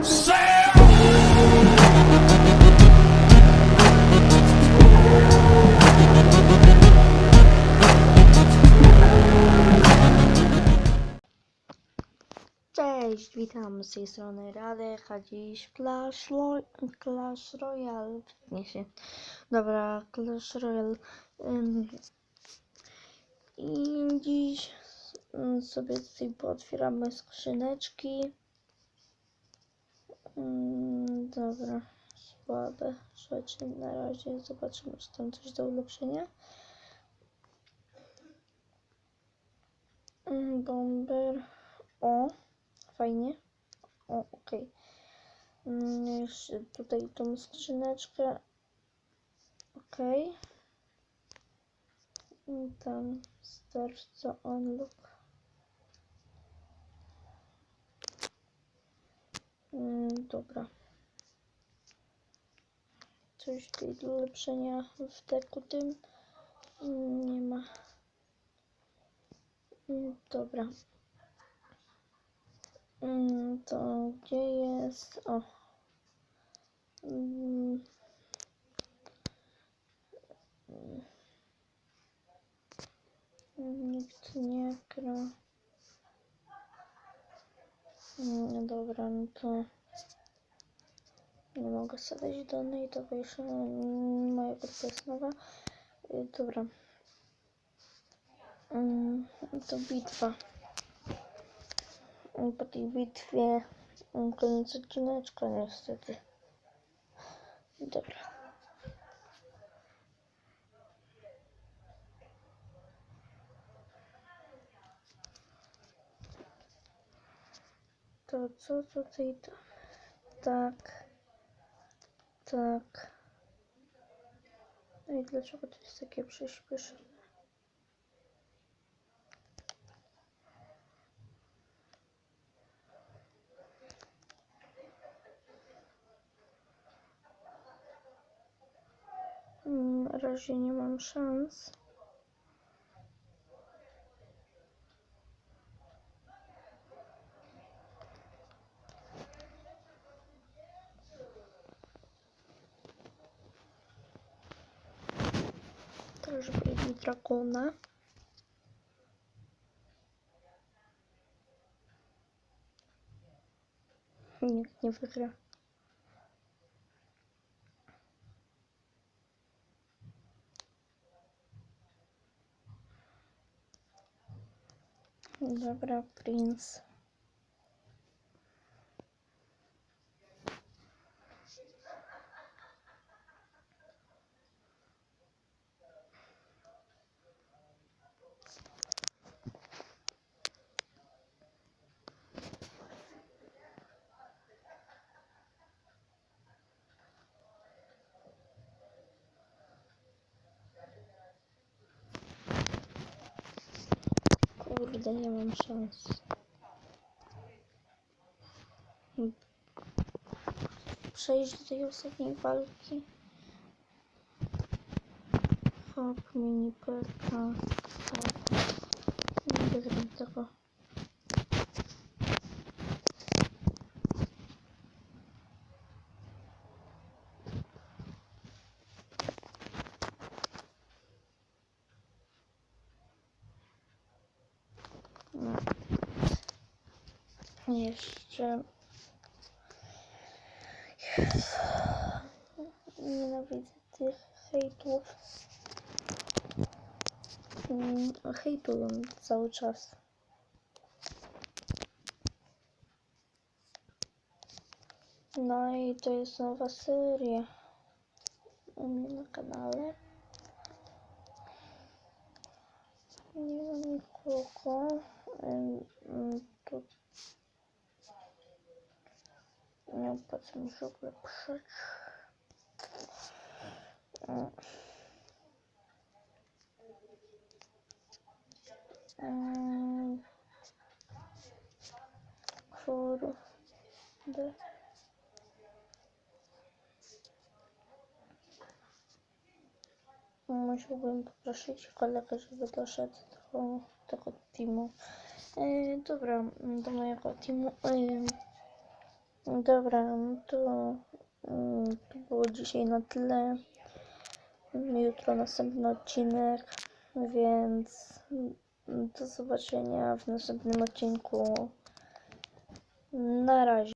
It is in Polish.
Cześć, witam z tej strony Radek, a dziś Clash, Lo Clash Royale. Nie się. Dobra, Clash Royale. Ym, I dziś ym, sobie tutaj pootwieramy skrzyneczki. Ym, dobra, słabe rzeczy na razie. Zobaczymy, czy tam coś do ulepszenia. Ym, Bomber. O fajnie. O, okej. Mm, Jeszcze tutaj tą skrzyneczkę. Okej. I Tam starca unlock. Mm, Dobra. Coś do ulepszenia w teku tym nie ma. Mm, Dobra. Mm, To gdzie jest? O. Mm. Nikt nie gra. No dobra, no to nie mogę sobie do grupa jest nowa. Y, Dobra. Mm, To bitwa. I po tej bitwie mm, koniec odcineczka niestety. Dobra. To co tutaj to? Tak. Tak. No i dlaczego to jest takie przyspieszone? Mm, Na razie nie mam szans. дракона. Нет, не выиграю. Добра, принц. Kurde, nie mam szans. Przejść do tej ostatniej walki. Hop, mini perka. Hop. Nie wygram tego. Jeszcze. Jezu. Nienawidzę tych hejtów. Mm, Hejtują cały czas. No i to jest nowa seria u mnie na kanale. Nie ma nikogo. Opłaca mi się ulepszać. Mm. Kurde. Musiałbym poprosić kolegę, żeby doszedł do tego teamu. E, dobra, do mojego teamu. E, Dobra, no to, mm, to było dzisiaj na tyle. Jutro następny odcinek, więc do zobaczenia w następnym odcinku. Na razie.